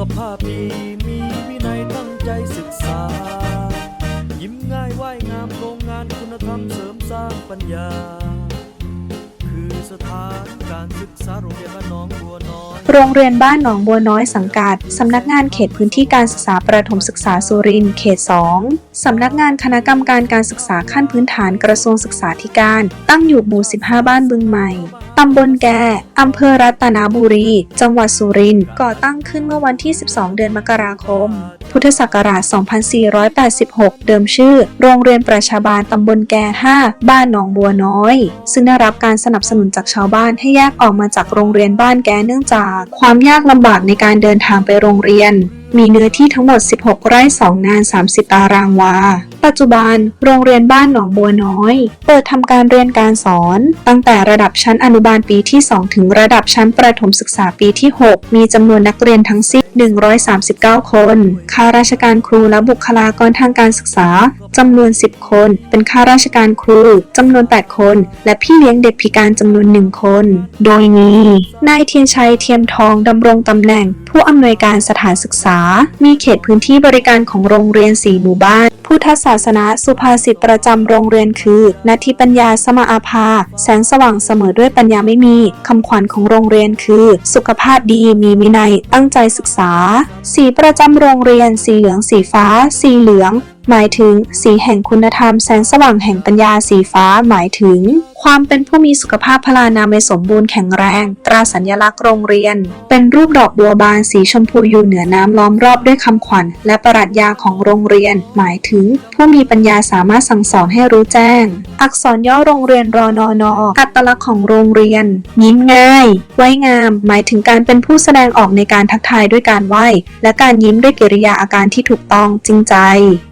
ขภาพดีมีวินัยตั้งใจศึกษา ยิ้มง่ายว่ายงามโรงงานคุณธรรมเสริมสร้างปัญญา คือสถานการศึกษาโรงเรียนบ้านหน้องบัวน้อย โรงเรียนบ้านหนองบัวน้อยสังกัด สำนักงานเขตพื้นที่การศึกษาประถมศึกษาสุรินทร์เขต 2 สำนักงานคณะกรรมการการศึกษาขั้นพื้นฐานกระทรวงศึกษาธิการ ตั้งอยู่หมู่ 15 บ้านบึงใหม่ ตำบลแก อำเภอรัตนบุรี จังหวัดสุรินทร์ ก่อตั้งขึ้นเมื่อวันที่ 12 เดือนมกราคม พุทธศักราช 2486 เดิมชื่อ โรงเรียนประชาบาลตำบลแก 5 บ้านหนองบัวน้อย ซึ่งได้รับการสนับสนุนจากชาวบ้านให้แยกออกมาจากโรงเรียนบ้านแกเนื่องจาก ความยากลำบากในการเดินทางไปโรงเรียน มีเนื้อที่ทั้งหมด 16 ไร่ 2 งาน 30 ตารางวา ปัจจุบัน โรงเรียนบ้านหนองบัวน้อย เปิดทำการเรียนการสอน ตั้งแต่ระดับชั้นอนุบาลปีที่ 2 ถึงระดับชั้นประถมศึกษาปีที่ 6 มีจำนวนนักเรียนทั้งสิ้น 139 คน ข้าราชการครูและบุคลากรทางการศึกษาจำนวน 10 คน เป็นข้าราชการครูจำนวน 8 คน และพี่เลี้ยงเด็กพิการจำนวน 1 คน โดยมีนายเทียนชัยเทียมทองดำรงตำแหน่ง ผู้อำนวยการสถานศึกษามีเขตพื้นที่บริการของโรงเรียน4หมู่บ้าน พุทธศาสนาสุภาษิตประจำโรงเรียนคือนาทีปัญญาสมาอาภา แสงสว่างเสมอด้วยปัญญาไม่มีคำขวัญของโรงเรียนคือ สุขภาพดีมีวินัยตั้งใจศึกษา สีประจำโรงเรียน สีเหลืองสีฟ้า สีเหลือง หมายถึง สีแห่งคุณธรรมแสงสว่างแห่งปัญญาสีฟ้าหมายถึง ความเป็นผู้มีสุขภาพพลานามัยสมบูรณ์แข็งแรง ตราสัญลักษณ์โรงเรียน เป็นรูปดอกบัวบานสีชมพูอยู่เหนือน้ำล้อมรอบด้วยคำขวัญ และปรัชญาของโรงเรียน หมายถึง ผู้มีปัญญาสามารถสั่งสอนให้รู้แจ้ง อักษรย่อโรงเรียนรอนอนออัตลักษณ์ของโรงเรียน ยิ้มง่าย ไว้งาม หมายถึงการเป็นผู้แสดงออกในการทักทายด้วยการไหว้ และการยิ้มด้วยกิริยาอาการที่ถูกต้องจริงใจ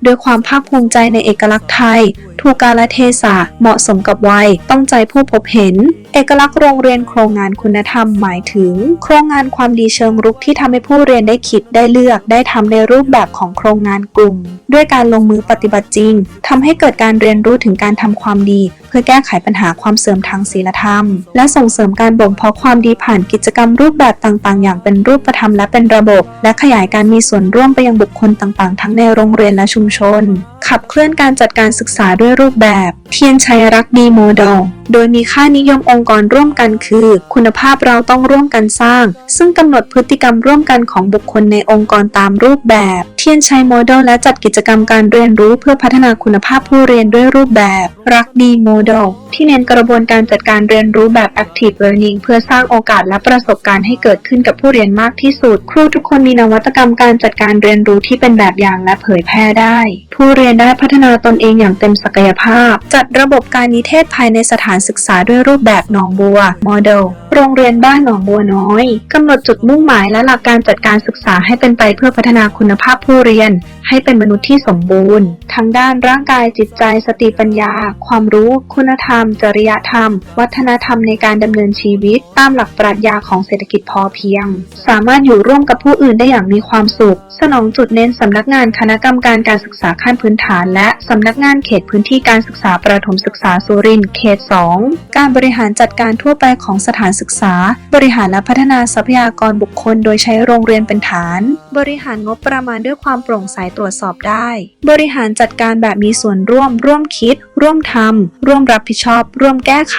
ด้วยความภาคภูมิใจในเอกลักษณ์ไทย ถูกกาลเทศะเหมาะสมกับวัยต้อง้องใจผู้พบเห็น เอกลักษณ์โรงเรียนโครงงานคุณธรรมหมายถึง โครงงานความดีเชิงรุกที่ทำให้ผู้เรียนได้คิดได้เลือก ได้ทำในรูปแบบของโครงงานกลุ่ม ด้วยการลงมือปฏิบัติจริงทำให้เกิดการเรียนรู้ถึงการทำความดี เพื่อแก้ไขปัญหาความเสื่อมทางศีลธรรม และส่งเสริมการบ่มเพาะความดีผ่านกิจกรรมรูปแบบต่างๆ อย่างเป็นรูปธรรมและเป็นระบบ และขยายการมีส่วนร่วมไปยังบุคคลต่างๆ ทั้งในโรงเรียนและชุมชน ขับเคลื่อนการจัดการศึกษาด้วยรูปแบบ เทียนชัยรักดีโมเดล now. โดยมีค่านิยมองค์กรร่วมกันคือ คุณภาพเราต้องร่วมกันสร้าง ซึ่งกำหนดพฤติกรรมร่วมกันของบุคคลในองค์กรตามรูปแบบ เทียนชัยโมเดลและจัดกิจกรรมการเรียนรู้เพื่อพัฒนาคุณภาพผู้เรียนด้วยรูปแบบ รักดีโมเดลที่เน้นกระบวนการจัดการเรียนรู้แบบ active learning เพื่อสร้างโอกาสและประสบการณ์ให้เกิดขึ้นกับผู้เรียนมากที่สุด ครูทุกคนมีนวัตกรรมการจัดการเรียนรู้ที่เป็นแบบอย่างและเผยแพร่ได้ ผู้เรียนได้พัฒนาตนเองอย่างเต็มศักยภาพ จัดระบบการนิเทศภายในสถานศึกษาด้วยรูปแบบหนองบัวโมเดล โรงเรียนบ้านหนองบัวน้อยกำหนดจุดมุ่งหมายและหลักการจัดการศึกษาให้เป็นไปเพื่อพัฒนาคุณภาพผู้เรียน ให้เป็นมนุษย์ที่สมบูรณ์ ทั้งด้านร่างกายจิตใจ สติปัญญา ความรู้ คุณธรรม จริยธรรม วัฒนธรรมในการดำเนินชีวิต ตามหลักปรัชญาของเศรษฐกิจพอเพียง สามารถอยู่ร่วมกับผู้อื่นได้อย่างมีความสุข สนองจุดเน้นสำนักงานคณะกรรมการการศึกษาขั้นพื้นฐาน และสำนักงานเขตพื้นที่การศึกษาประถมศึกษาสุรินทร์เขต 2 การบริหารจัดการทั่วไปของสถานศึกษา บริหารและพัฒนาทรัพยากรบุคคล โดยใช้โรงเรียนเป็นฐาน บริหารงบประมาณด้วยความโปร่งใสตรวจสอบได้ บริหารจัดการแบบมีส่วนร่วมร่วมคิด ร่วมทำ ร่วมรับผิดชอบ ร่วมแก้ไข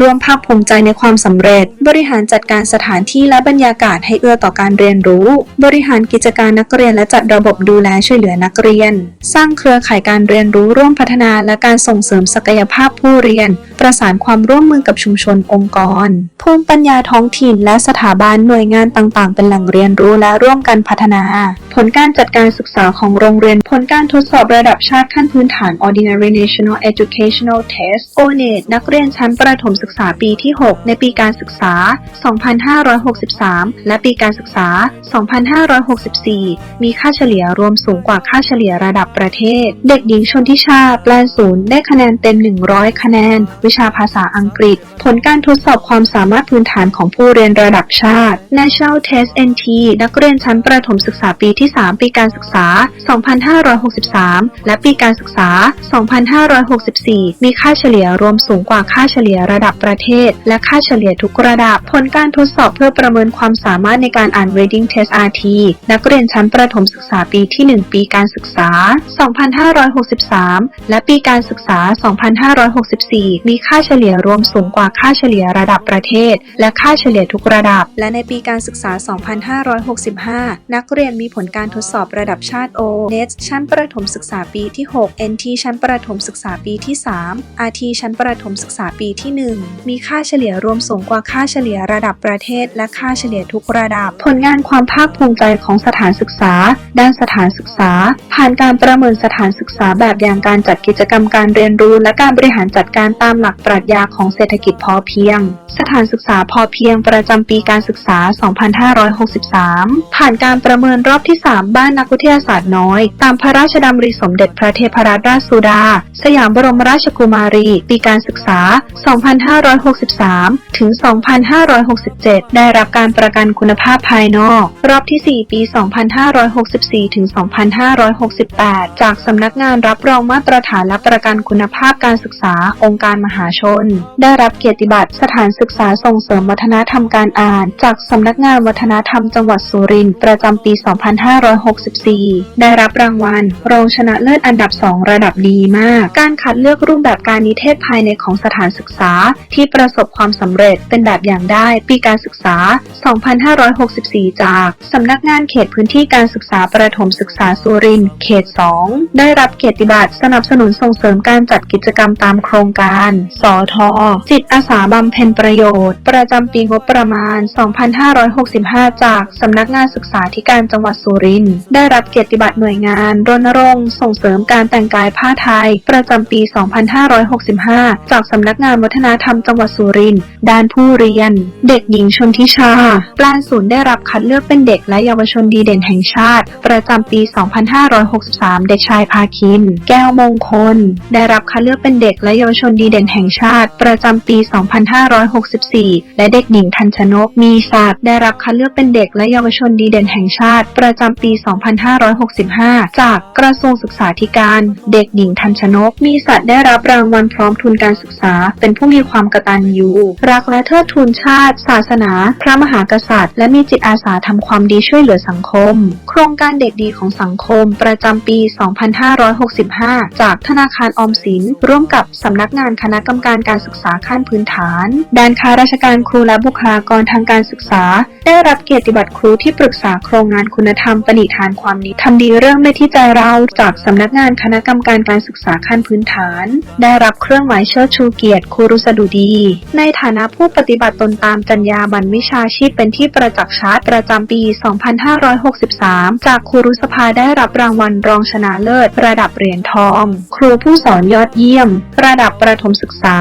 ร่วมภาคภูมิใจในความสำเร็จ บริหารจัดการสถานที่และบรรยากาศให้เอื้อต่อการเรียนรู้ บริหารกิจการนักเรียนและจัดระบบดูแลช่วยเหลือนักเรียน สร้างเครือข่ายการเรียนรู้ร่วมพัฒนาและการส่งเสริมศักยภาพผู้เรียน ประสานความร่วมมือกับชุมชนองค์กร ภูมิปัญญาท้องถิ่นและสถาบันหน่วยงานต่างๆ เป็นแหล่งเรียนรู้และร่วมกันพัฒนา ผลการจัดการศึกษาของโรงเรียน ผลการทดสอบระดับชาติขั้นพื้นฐาน Ordinary National Educational Test ONET นักเรียนชั้นประถมศึกษาปีที่ 6 ในปีการศึกษา 2563 และปีการศึกษา 2564 มีค่าเฉลี่ยรวมสูงกว่าค่าเฉลี่ยระดับประเทศ เด็กหญิงชนทิชา แปลนศูนย์ ได้คะแนนเต็ม 100 คะแนน วิชาภาษาอังกฤษ ผลการทดสอบความสามารถพื้นฐานของผู้เรียนระดับชาติ National Test NT นักเรียนชั้นประถมศึกษาปีที่ 3 ปีการศึกษา 2563 และปีการศึกษา 2564มีค่าเฉลี่ยรวมสูงกว่าค่าเฉลี่ยระดับประเทศ และค่าเฉลี่ยทุกระดับ ผลการทดสอบเพื่อประเมินความสามารถในการอ่าน reading test RT นักเรียนชั้นประถมศึกษาปีที่ 1 ปีการศึกษา 2563 และปีการศึกษา 2564 มีค่าเฉลี่ยรวมสูงกว่าค่าเฉลี่ยระดับประเทศ และค่าเฉลี่ยทุกระดับ และในปีการศึกษา 2565 นักเรียนมีผลการทดสอบระดับชาติ O NET ชั้นประถมศึกษาปีที่ 6 NT ชั้นประถมศึกษาปีที่3 RT ชั้นประถมศึกษาปีที่ 1 มีค่าเฉลี่ยรวมสูงกว่าค่าเฉลี่ยระดับประเทศ และค่าเฉลี่ยทุกระดับ ผลงานความภาคภูมิใจของสถานศึกษา ด้านสถานศึกษา ผ่านการประเมินสถานศึกษาแบบอย่างการจัดกิจกรรมการเรียนรู้ และการบริหารจัดการตามหลักปรัชญาของเศรษฐกิจพอเพียง สถานศึกษาพอเพียงประจำปีการศึกษา 2563 ผ่านการประเมินรอบที่ 3 บ้านนักวิทยาศาสตร์น้อย ตามพระราชดำริสมเด็จพระเทพรัตนราชสุดา สยามบรมราชกุมารี ปีการศึกษา 2563 ถึง 2567 ได้รับการประกันคุณภาพภายนอก รอบที่ 4 ปี 2564 ถึง 2568 จากสำนักงานรับรองมาตรฐานและประกันคุณภาพการศึกษา องค์การมหาชน ได้รับเกียรติบัตรสถานศึกษาส่งเสริมวัฒนธรรมการอ่าน จากสำนักงานวัฒนธรรมจังหวัดสุรินทร์ประจำปี 2564 ได้รับรางวัล รองชนะเลิศอันดับ 2 ระดับดีมาก การคัดเลือกรูปแบบการนิเทศภายในของสถานศึกษา ที่ประสบความสำเร็จเป็นแบบอย่างได้ ปีการศึกษา 2564 จากสำนักงานเขตพื้นที่การศึกษาประถมศึกษาสุรินทร์เขต 2 ได้รับเกียรติบัตรสนับสนุนส่งเสริมการจัดกิจกรรมตามโครงการสอทอจิตอาสาบำเพ็ญประโยชน์ ประจำปีงบประมาณ 2565 จากสำนักงานศึกษาธิการจังหวัดสุรินทร์ได้รับเกียรติบัตรหน่วยงานรณรงค์ส่งเสริมการแต่งกายผ้าไทย ประจำปี 2565 จากสำนักงานวัฒนธรรมจังหวัดสุรินทร์ด้านผู้เรียน เด็กหญิงชนทิชาปลานศูนย์ได้รับคัดเลือกเป็นเด็กและเยาวชนดีเด่นแห่งชาติ ประจำปี 2563 เด็กชายพาคิน แก้วมงคล ได้รับคัดเลือกเป็นเด็กและเยาวชนดีเด่นแห่งชาติ ประจำปี 2564 และเด็กหญิงทันชนกมีศาสตร์ได้รับคัดเลือกเป็นเด็กและเยาวชนดีเด่นแห่งชาติ ประจำปี 2565 จากกระทรวงศึกษาธิการ เด็กหญิงทันชนกมีสัตว์ได้รับรางวัลพร้อมทุนการศึกษา เป็นผู้มีความกตัญญูรักและเทิดทูนชาติ ศาสนา พระมหากษัตริย์ และมีจิตอาสาทำความดีช่วยเหลือสังคม โครงการเด็กดีของสังคม ประจำปี 2565 จากธนาคารออมสิน ร่วมกับสำนักงานคณะกรรมการการศึกษาขั้นพื้นฐานด้านข้าราชการครูและบุคลากรทางการศึกษา ได้รับเกียรติบัตรครูที่ปรึกษาโครงงานคุณธรรมปณิธานความดีทำดีเรื่องในที่ใจเราจากสำนักงานคณะกรรมการการศึกษาขั้นพื้นฐาน ได้รับเครื่องหมายเชิดชูเกียรติครูรุษดุดี ในฐานะผู้ปฏิบัติตนตามจรรยาบรรณวิชาชีพเป็นที่ประจักษ์ชัดประจำปี 2563 จากครูรุสภาได้รับรางวัลรองชนะเลิศ ระดับเหรียญทอง ครูผู้สอนยอดเยี่ยม ระดับประถมศึกษา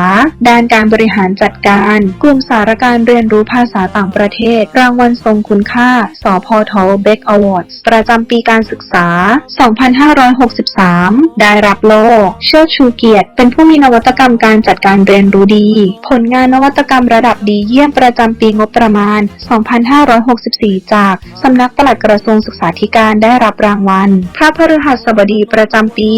ด้านการบริหารจัดการ กลุ่มสารการเรียนรู้ภาษาต่างประเทศ รางวัลทรงคุณค่า สพทเบกอวอร์ดประจำปีการศึกษา 2563 ได้รับโล่เชิดชูเกียรติ เป็นผู้มีนวัตกรรมการจัดการเรียนรู้ดี ผลงานนวัตกรรมระดับดีเยี่ยมประจำปีงบประมาณ 2564 จากสำนักปลัดกระทรวงศึกษาธิการได้รับรางวัล พระพฤหัสบดีประจำปี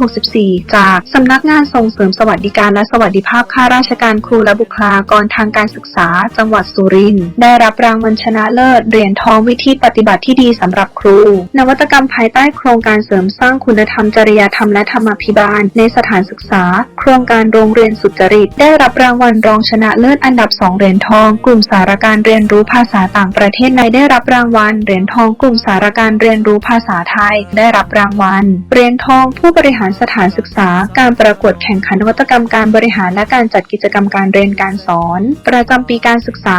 2564 จากสำนักงานส่งเสริมสวัสดิการและสวัสดิภาพข้าราชการครูและบุคลากรทางการศึกษา จังหวัดสุรินทร์ได้รับรางวัลชนะเลิศเหรียญทองวิธีปฏิบัติที่ดีสำหรับครู นวัตกรรมภายใต้โครงการเสริมสร้างคุณธรรมจริยธรรมและธรรมาภิบาล ในสถานศึกษา โครงการโรงเรียนสุจริต ได้รับรางวัลรองชนะเลิศอันดับ 2 เหรียญทอง กลุ่มสารการเรียนรู้ภาษาต่างประเทศในได้รับรางวัลเหรียญทองกลุ่มสารการเรียนรู้ภาษาไทย ได้รับรางวัลเหรียญทองผู้บริหารสถานศึกษา การประกวดแข่งขันนวัตกรรมการบริหารและการจัดกิจกรรมการเรียนการสอน ประจำปีการศึกษา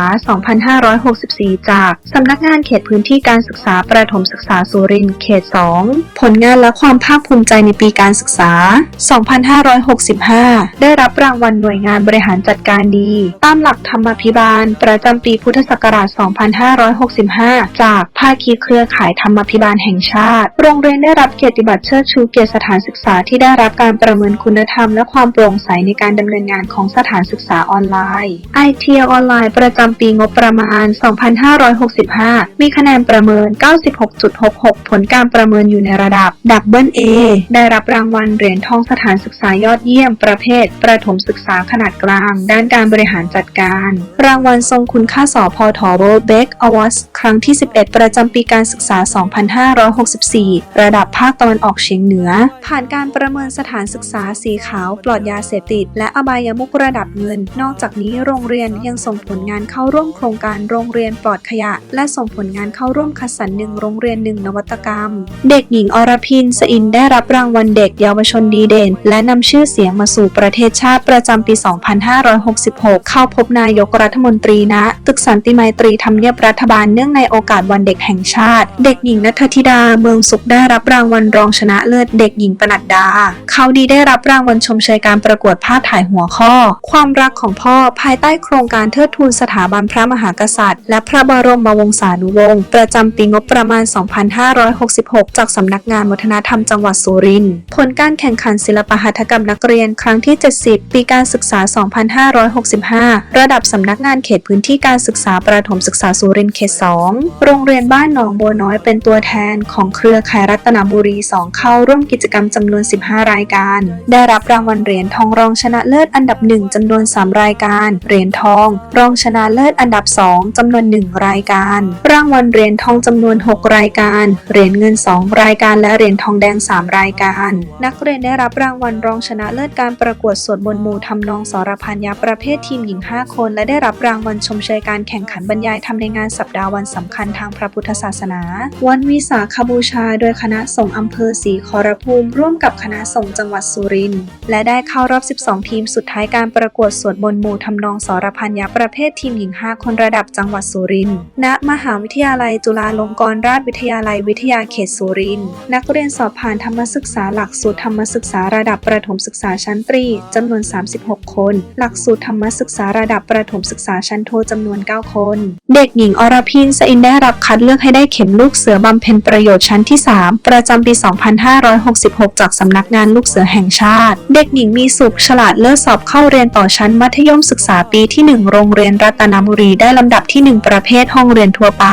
2564 จากสำนักงานเขตพื้นที่การศึกษาประถมศึกษาสุรินทร์เขต 2 ผลงานและความภาคภูมิใจในปีการศึกษา2565 ได้รับรางวัลหน่วยงานบริหารจัดการดี ตามหลักธรรมาภิบาล ประจำปีพุทธศักราช 2565 จากภาคีเครือข่ายธรรมาภิบาลแห่งชาติ โรงเรียนได้รับเกียรติบัตรเชิดชูเกียรติสถานศึกษาที่ได้รับการประเมินคุณธรรมและความโปร่งใสในการดำเนินงานของสถานศึกษาออนไลน์ IT ออนไลน์ประจำปีงบประมาณ 2565 มีคะแนนประเมิน 96.66 ผลการประเมินอยู่ในระดับดับเบิลเอได้รับรางวัลเหรียญทองสถานศึกษายอดเยี่ยม ประเภท ประถมศึกษาขนาดกลาง ด้านการบริหารจัดการ รางวัลทรงคุณค่าสอพอท World Beck Awards ครั้งที่ 11 ประจำปีการศึกษา 2564 ระดับภาคตะวันออกเฉียงเหนือ ผ่านการประเมินสถานศึกษาสีขาว ปลอดยาเสพติด และอบายมุกระดับเงิน นอกจากนี้โรงเรียนยังส่งผลงานเข้าร่วมโครงการโรงเรียนปลอดขยะ และส่งผลงานเข้าร่วมคัดสรรหนึ่งโรงเรียนหนึ่งนวัตกรรม เด็กหญิงอรพินสอินได้รับรางวัลเด็กเยาวชนดีเด่น และนำชื่อเสียงมาสู่ประเทศชาติประจำปี 2566 เข้าพบนายกรัฐมนตรีณตึกสันติไมตรีทำเนียบรัฐบาลเนื่องในโอกาสวันเด็กแห่งชาติ เด็กหญิงนัทธิดาเมืองสุขได้รับรางวัลรองชนะเลิศเด็กหญิงปนัดดา เขาดีได้รับรางวัลชมเชยการประกวดภาพถ่ายหัวข้อ ความรักของพ่อภายใต้โครงการเทิดทูนสถาบันพระมหากษัตริย์ และพระบรมวงศานุวงศ์ประจำปีงบประมาณ 2566 จากสำนักงานวัฒนธรรมจังหวัดสุรินทร์ผลการแข่งข่งขันศิลปหัตถกรรมนักเรียนครั้งที่ 70 ปีการศึกษา 2565 ระดับสำนักงานเขตพื้นที่การศึกษาประถมศึกษาสุรินทร์เขต 2 โรงเรียนบ้านหนองบัวน้อยเป็นตัวแทนของเครือข่ายรัตนบุรี 2 เข้าร่วมกิจกรรมจำนวน 15 รายการ ได้รับรางวัลเหรียญทองรองชนะเลิศอันดับ 1จำนวน 3 รายการ เหรียญทอง รองชนะเลิศอันดับ 2จำนวน 1 รายการ รางวัลเหรียญทองจำนวน 6 รายการ เหรียญเงิน 2 รายการและเหรียญทองแดง 3 รายการ นักเรียนได้รับรางวัลรองชนะเลิศการประกวดสวดมนต์หมู่ทำนองสรพันยาประเภททีมหญิง 5 คน และได้รับรางวัลชมเชยการแข่งขันบรรยายทำในงานสัปดาห์วันสำคัญทางพระพุทธศาสนา วันวิสาขบูชา โดยคณะสงฆ์อำเภอศรีขอรภูมิ ร่วมกับคณะสงฆ์จังหวัดสุรินทร์และได้เข้ารอบ 12 ทีมสุดท้ายการประกวดสวดมนต์หมู่ทำนองสรพันยาประเภททีมหญิง 5 คนระดับจังหวัดสุรินทร์ณมหาวิทยาลัยจุฬาลงกรณราชวิทยาลัยวิทยาเขตสุรินทร์นักเรียนสอบผ่านธรรมศึกษาหลักสูตรธรรมศึกษาระดับประถมศึกษาชั้นตรีจำนวน 36 คน หลักสูตรธรรมศึกษาระดับประถมศึกษาชั้นโทจำนวน 9 คน เด็กหญิงอรพินสอินได้รับคัดเลือกให้ได้เข็มลูกเสือบำเพ็ญประโยชน์ชั้นที่ 3 ประจำปี 2566 จากสำนักงานลูกเสือแห่งชาติ เด็กหญิงมีสุขฉลาดเลิศสอบเข้าเรียนต่อชั้นมัธยมศึกษาปีที่ 1 โรงเรียนรัตนบุรีได้ลำดับที่ 1 ประเภทห้องเรียนทั่วไป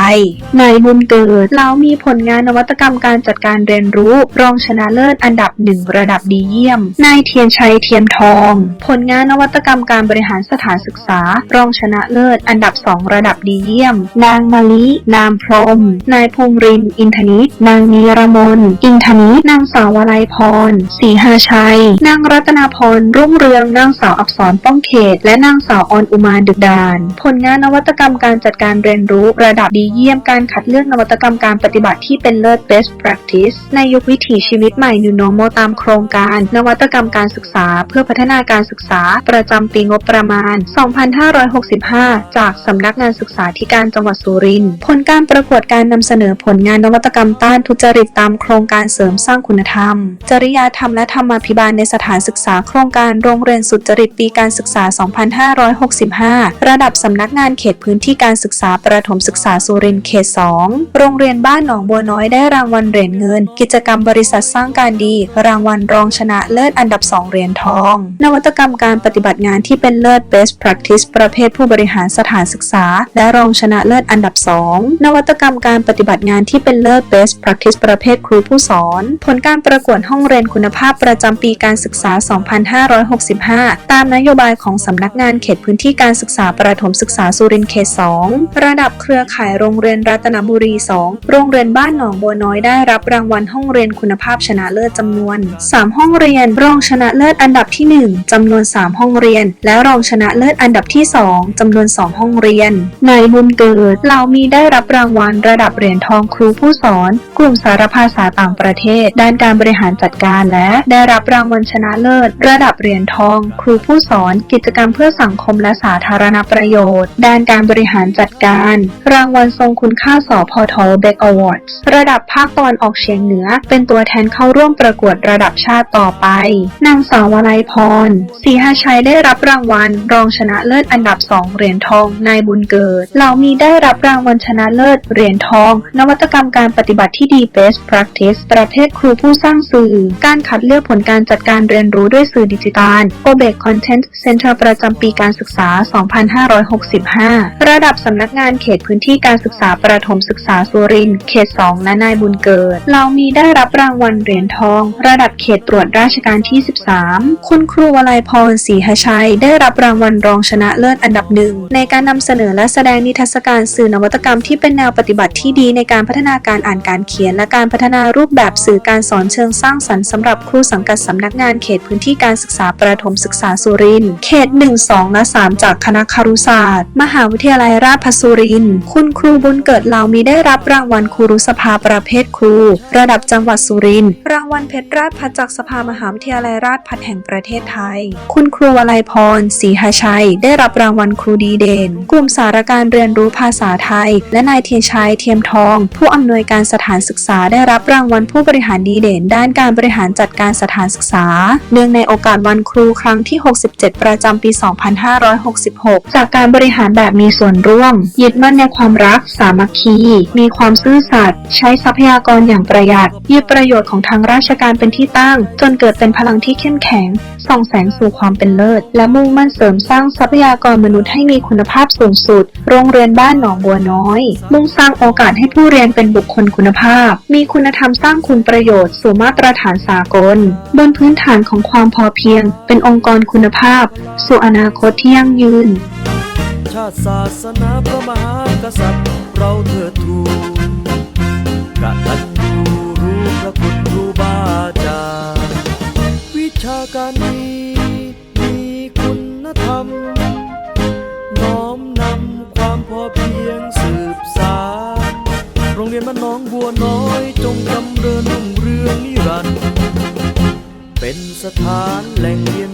นายบุญเกิดเรามีผลงานนวัตกรรมการจัดการเรียนรู้ รองชนะเลิศอันดับ1ระดับดีเยี่ยม นายเทียนชัยเทียมทอง ผลงานนวัตกรรมการบริหารสถานศึกษา รองชนะเลิศ อันดับ 2 ระดับดีเยี่ยม นางมาลิ นามพรหมนายภูมิรินทร์อินทนิตนางนีรมน อินทนิตนางสาววลัยพรศรีหาชัย นางรัตนาพร รุ่งเรือง นางสาวอักษรป้องเขต และนางสาวออนอุมาดึกดาน ผลงานนวัตกรรมการจัดการเรียนรู้ ระดับดีเยี่ยม การคัดเลือกนวัตกรรมการปฏิบัติที่เป็นเลิศ best practice ในยุควิถีชีวิตใหม่ New Normal ตามโครงการ นวัตกรรมการศึกษา เพื่อพัฒนาการศึกษา ประจำปีงบประมาณ 2565 จากสำนักงานศึกษาธิการจังหวัดสุรินทร์ ผลการประกวดการนำเสนอผลงานนวัตกรรมต้านทุจริตตามโครงการเสริมสร้างคุณธรรม จริยธรรมและธรรมาภิบาลในสถานศึกษาโครงการโรงเรียนสุจริตปีการศึกษา 2565 ระดับสำนักงานเขตพื้นที่การศึกษาประถมศึกษาสุรินทร์เขต 2 โรงเรียนบ้านหนองบัวน้อยได้รางวัลเหรียญเงิน กิจกรรมบริษัทสร้างการดี รางวัลรองชนะเลิศอันดับ 2 เหรียญทอง นวัตกรรมการปฏิบัติงานที่เป็นเลิศ best practice ประเภทผู้บริหารสถานศึกษา และรองชนะเลิศอันดับ 2 นวัตกรรมการปฏิบัติงานที่เป็นเลิศ best practice ประเภทครูผู้สอน ผลการประกวดห้องเรียนคุณภาพประจำปีการศึกษา 2565 ตามนโยบายของสำนักงานเขตพื้นที่การศึกษาประถมศึกษาสุรินทร์เขต 2 ระดับเครือข่ายโรงเรียนรัตนบุรี 2 โรงเรียนบ้านหนองบัวน้อยได้รับรางวัลห้องเรียนคุณภาพชนะเลิศจำนวน3ห้องเรียน รองชนะเลิศอันดับที่ 1จำนวน 3 ห้องเรียน และรองชนะเลิศอันดับที่ 2จำนวน 2 ห้องเรียนนายบุญเกิดเรามีได้รับรางวัลระดับเหรียญทองครูผู้สอน กลุ่มสารภาษาต่างประเทศ ด้านการบริหารจัดการและ ได้รับรางวัลชนะเลิศ ระดับเหรียญทอง ครูผู้สอน กิจกรรมเพื่อสังคมและสาธารณประโยชน์ ด้านการบริหารจัดการ รางวัลทรงคุณค่าสพทเบกอวอร์ดระดับภาคตะวันออกเฉียงเหนือ เป็นตัวแทนเข้าร่วมประกวดระดับชาติต่อไป นางสาววลัยพรศรีหาชัยได้รับรางวัล รองชนะเลิศอันดับ2เหรียญทอง นายบุญเกิด เหล่ามีได้รับรางวัลชนะเลิศเหรียญทอง นวัตกรรมการปฏิบัติที่ดี Best Practice ประเภทครูผู้สร้างสื่อ การคัดเลือกผลการจัดการเรียนรู้ด้วยสื่อดิจิทัล o b e c Content Center ประจำปีการศึกษา 2565 ระดับสำนักงานเขตพื้นที่การศึกษาประถมศึกษาษาสุรินทร์เขต 2 และนายบุญเกิด เรามีได้รับรางวัลเหรียญทอง ระดับเขตตรวจราชการที่ 13 คุณครูวลัยพรศรีหชัย ได้รับรางวัลรองชนะเลิศอันดับหนึ่ง ในการนำเสนอและแสดงนิทรรศการสื่อนวัตกรรมที่เป็นแนวปฏิบัติที่ดีในการพัฒนาการอ่านการเขียน และการพัฒนารูปแบบสื่อการสอนเชิงสร้างสรรค์สำหรับครูสังกัดสำนักงานเขตพื้นที่การศึกษาประถมศึกษาสุรินทร์เขต 1 2 และ 3 จากคณะครุศาสตร์ มหาวิทยาลัยราชภัฏสุรินทร์คุณครูบุญเกิดเหล่ามีได้รับรางวัลครูรุสภาประเภทครู ระดับจังหวัดสุรินทร์รางวัลเพชรราชพัฒจากสภามหาวิทยาลัยราชภัฏแห่งประเทศไทย คุณครูวลัยพรศรีหชัย ได้รับรางวัลครูดีเด่น กลุ่มสารการเรียนรู้ภาษาไทย และนายเทียนชัยเทียมทอง ผู้อำนวยการสถานศึกษาได้รับรางวัลผู้บริหารดีเด่น ด้านการบริหารจัดการสถานศึกษา เนื่องในโอกาสวันครูครั้งที่ 67 ประจำปี 2566 จากการบริหารแบบมีส่วนร่วม ยึดมั่นในความรัก สามัคคี มีความซื่อสัตย์ใช้ทรัพยากรอย่างประหยัดยึดประโยชน์ของทางราชการเป็นที่ตั้งจนเกิดเป็นพลังที่เข้มแข็ง ส่องแสงสู่ความเป็นเลิศ และมุ่งมั่นเสริมสร้างทรัพยากรมนุษย์ให้มีคุณภาพสูงสุด โรงเรียนบ้านหนองบัวน้อย มุ่งสร้างโอกาสให้ผู้เรียนเป็นบุคคลคุณภาพ มีคุณธรรมสร้างคุณประโยชน์สู่มาตรฐานสากล บนพื้นฐานของความพอเพียง เป็นองค์กรคุณภาพ สู่อนาคตที่ยั่งยืน ชาติศาสนาพระมหากษัตริย์ เราเถิดทูน เป็นสถานแหล่งเรียน